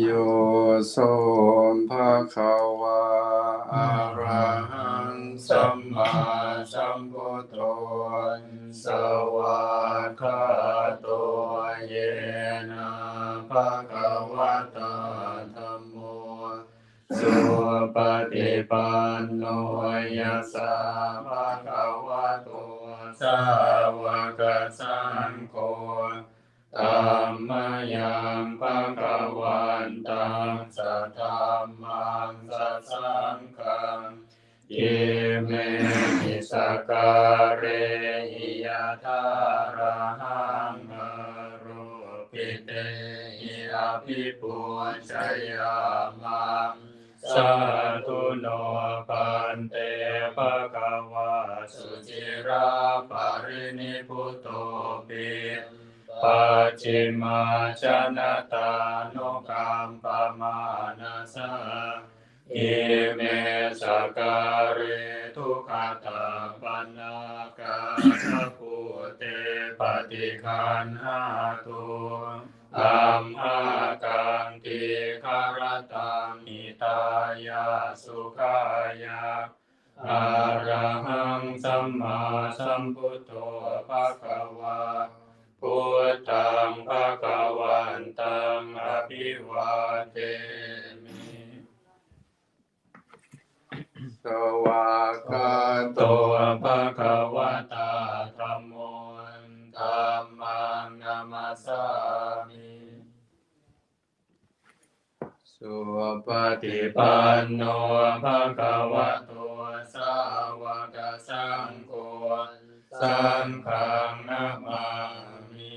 โยโสภะคะวะอะระหังสัมมาสัมพุทโธสวากขาโตเยนะภะคะวะตาธัมโมสุปฏิปันโนยัสสะภะคะวะโตสา สังโฆธัมมายังภะควันตังสัทธัมมังสัสังฆังยิเมหิสการะหิยะทาระหังอรุปิเตหิอภิปุชยามังสาธุโนปันเตภะควะสุจิราปรินิพุต ปัจฉิมาชนะตานุกัมปมานาสะอิเมสการะทุกขตาปันนากาสภูเตปฏิคันหาตุอัมหากังติคารตังหิตายาสุขายาอรหังสัมมาสัมพุทโธภะคะวะ พุทธังภะคะวันตังอภิวาเทมิสวากาโตภะคะวะตาธัมโมธัมมังนามัสามิสุปฏิปันโนภะคะวะโตสาวกสังโฆสังฆังนามามิ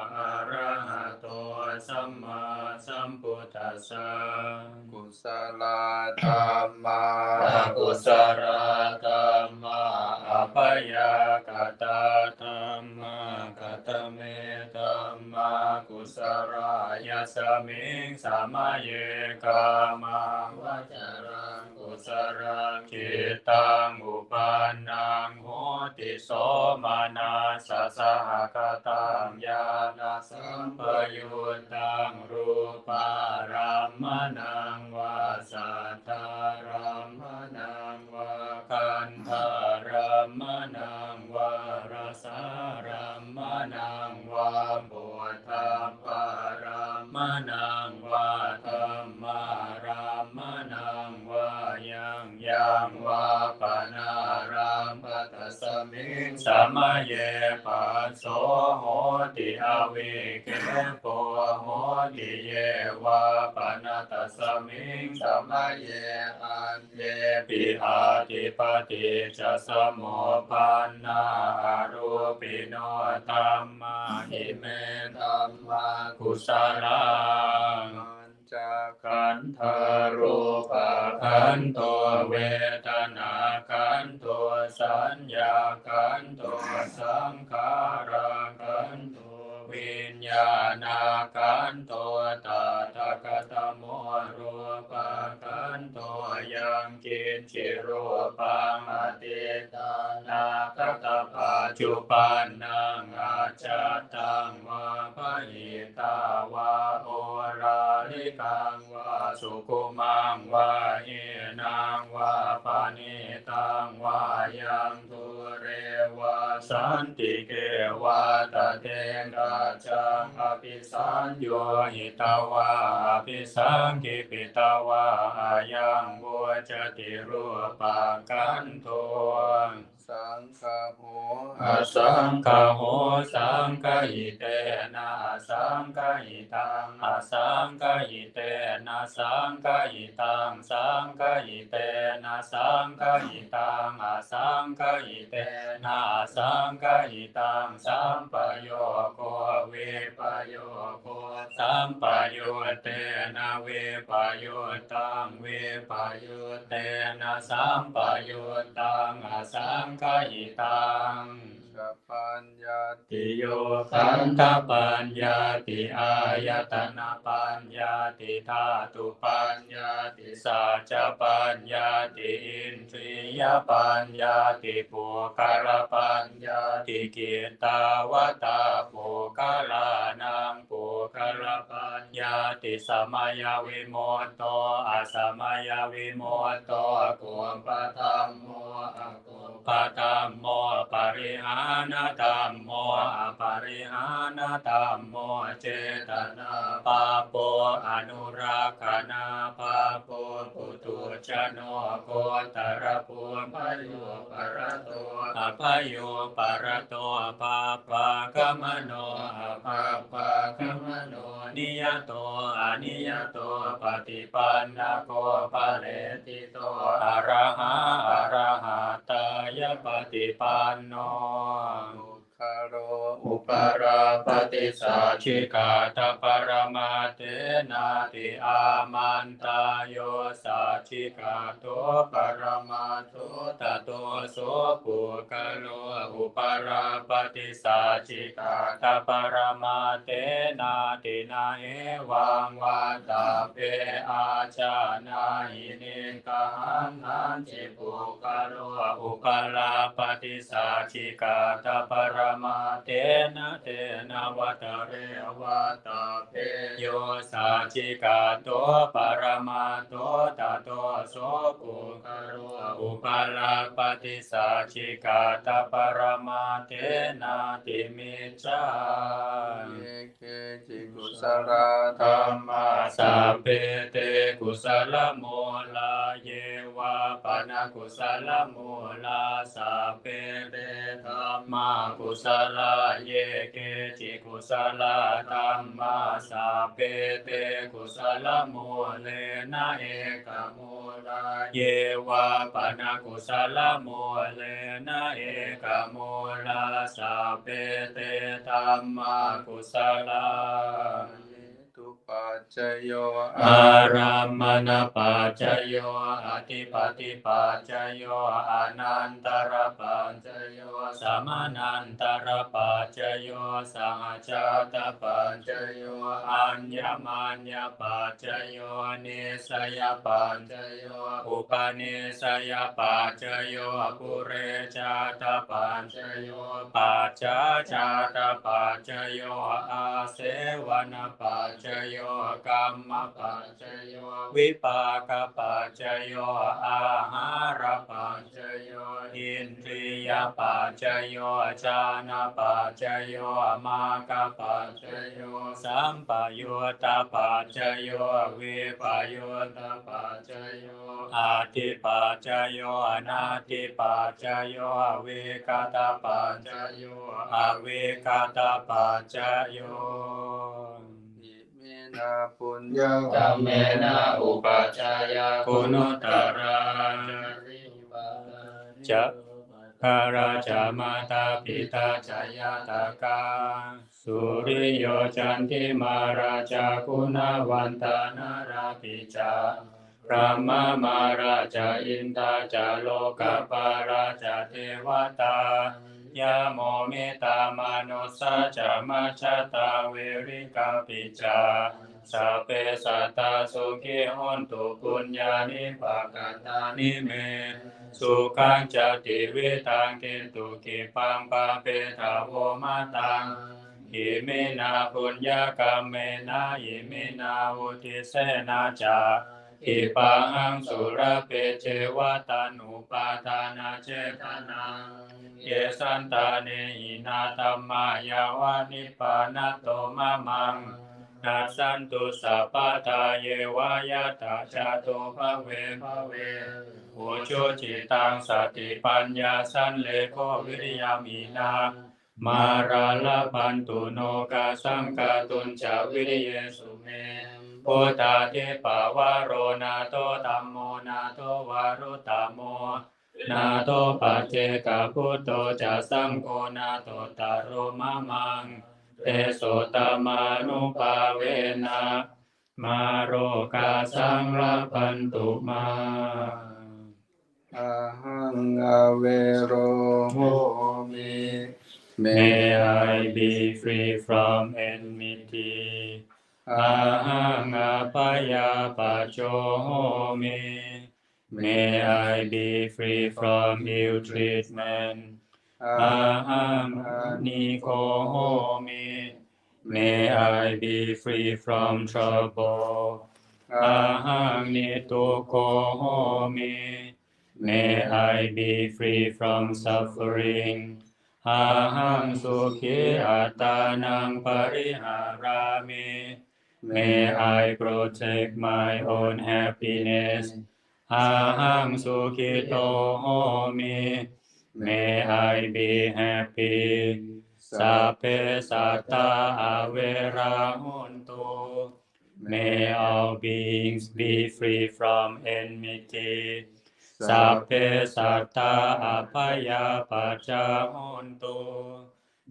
สัมพุทธัสสะกุศลธรรมากุศลธรรมาอภยากตาธรรมากตเมธรรมากุศลายสมิงสามเยกามาวจรัง กุศลังจิตตังอุปานังโหติโสมานาสสหกตังญาณสัมปยุตตังรูปารามนังวาสัทธารามนังวาคันธารามนังวารสารามนังวาบุ งสามเยปัสโสโหติอวิเกโปโหติเยวาปนาตสมิงสามเยอันเยปิอาติปติจะสมุปันนาอารูปิโนตัมมาหิเมตัมมากุสลาจากขันธารูปขันตเวทา ขันตัวตาตกตโมรูปขันโตยังกินชิรูปังอติตานาคตปัจจุปันนังอาจตังวาภหิตาวาโอราลิกังวาสุกุมา สันติเกวาตเตนะจังอภิสัญโยหิตาวาอภิสังกิปิตาวาอายังวัวจติรูปังกันโท สังฆโหอสังฆโหสังฆอิเตนะสังฆอิตังอสังฆอิเตนะสังฆอิตังสังฆอิเตนะสังฆอิตังอสังฆอิเตนะสังฆอิตังสัมปโยโควิปโยโคสัสัมปโยเตนะเวปโยตังเวปโยเตนะสัมปโยตังอสังคหิตังสัพพัญญาติติโยคันธปัญญาติอายตนะปัญญาติธาตุปัญญาติสัจจปัญญาติอินทรียปัญญาติปุคารปัญญาติกิตาวตาปุคาลานังปุคารปัญ ญาติสมัยวิโมตโตอาสมัยวิโมตโตกุมปะธัมโมกุมปะธัมโมปริหานธัมโมอปริหานธัมโมเจตนาปาโปอนุรักขณาปาโปปุตุชโนโกตระปูพโยปรโตอภโยปรโตปาปะกมโนอภาปะกมโน นิยโตอนิยโตปฏิปันนาโกปะเลติโตอระหะอระหะตายปฏิปันโนอุคาโรอุปราปฏิสัชิกาตปรมาเตนาติอามันตายโยสัชิกาโตปรมาโตตโตโสปุกะโล อุปราปฏิสัชชิกาตปรมาเตนาตินาเอวังวันตาเปอาจานาหินิกหังนันจิปุกะโลอุปราปฏิสัชชิกาตปรมาเตนะเตนะวัตเรวัตเปโยสัจจิกาโตปรมาโตตโตโสปุคาโรอุปาลาปฏิสัจจิกาตปรมาเตนะติมิจฉาเยเกจิกุสลาธรรมาสัพเพเตกุสลมูลาเยวาปนากุสลมูลาสัพเพเตธรรมากุสลาเยเกจิกุสลาธรรมาสัพเพเตกุสลมูเลนะเอกมูลาเยวาปนากุสลมูเลนะเอกมูลาสัพเพเตธรรมากุสลาตุปัจจโยอารามณปัจจโยอธิปติปัจจโยอนันตรปัจจโย สมานันตรปัจจโยสังจาตปัจจโยอัญญมัญญปัจจโยนิสยปัจจโยอุปนิสยปัจจโยปุเรจาตปัจจโยปัจจาจาตปัจจโยอาเสวนปัจจโยกรรมปัจจโยวิปากปัจจโยอาหารปัจจโย อินทรียปัจจโยจานะปัจจโยมากปัจจโยสัมปยุตตปัจจโยวิปยุตตปัจจโยอาทิปัจจโยอนาทิปัจจโยวิกตปัจจโยอวิกตปัจจโยอิมินาปุญญาธัมเมนะอุปัชฌายาคุณุตระ จะคาราชามาตาปิตาจายาตากาสุริโยจันทิมาราชาคุณวันตานาราปิจาพระมามาราชาอินทาจาโลกปาราชาเทวตา ยาโมเมตามนุสาจามาชาตาเวริกาปิจาสัพเพสัตตาสุขิหนตุปุญญานิปากตานิเม สุขังจติวิตังกินตุกิปังปะเปทาโวมาตังอิมินาปุญญากรรมเมนะอิมินาวุติเสนาจา อิปังสุรเปเจวตานุปาทานาเจตนาเยสันตาเนหินาตัมมายาวานิปานาโตมะมังนัสสันตุสัพพทาเยวายาตาจาตุภเวภเวโอโชจิตังสติปัญญาสันเลโกวิริยามีนามาราลพันตุโนกาสังกาตุนจาวิริเยสุเม โพธาเทปาวาโรนาโตตัมโมนาโตวารุตามโม นาโตปัจเจกพุทโตจะสังโฆนาโตตารุมะมังเตโสตมานุภาเวนะมาโรกาสังรพันตุมาอะหังอาเวโรโหมิเม May I be free from enmity อาหังอาปายาปัจโจโหมิ May I be free from ill treatment อาหังนิโกโหมิ May I be free from trouble อาหังนิตุโกโหมิ May I be free from suffering อาหังสุขีอัตานังปริหารามิ May I protect my own happiness อาหังสุขิโตโหมิ May I be happy สัพเพสัตตาอาเวราหุนตุ May all beings be free from enmity สัพเพ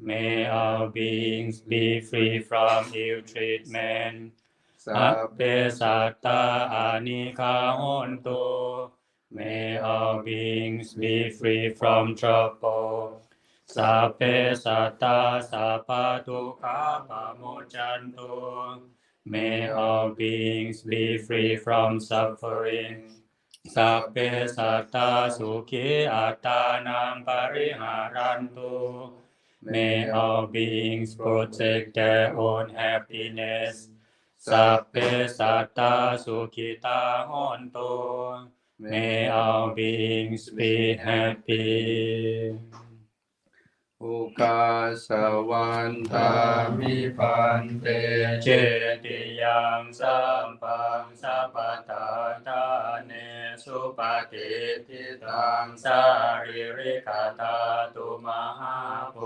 May our beings be free from ill treatment. Sape satta anika onto. May our beings be free from trouble. Sape satta sapatu kapamujantu. May all beings be free from suffering. Sape satta sukhi atanam pariharantu. ตตาสุขีอัตตานังปริหารันตุ May all beings protect their own happiness สัพเพสัตตาสุขิตาหนตุ May all beings be happy อุกาสวันตามิพันเตเจติยังสัมปังสัพพทาทาเสุปฏิทิตังสาริริกาตาตุมหาโพ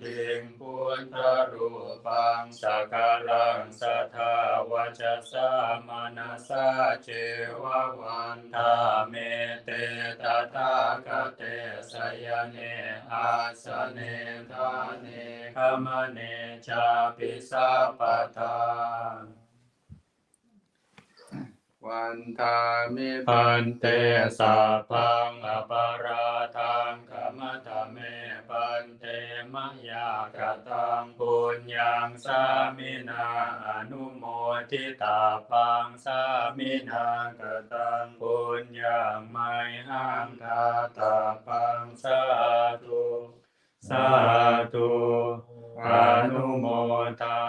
ธิงพุทธรูปังสัการังสัทธาวจสามนัสาเจวะวันทาเมเตตถาคเตสยเนอาสเนทาเนขมเนชาปิสัพปทา วันทามิพันเตสัพพังอปาราทังขมทะเมปันเตมะยากตังปุญญังสามินาอนุโมทิตาปังสามินากตังปุญญังไมหังคาตาปังสาธุสาธุอนุโมทา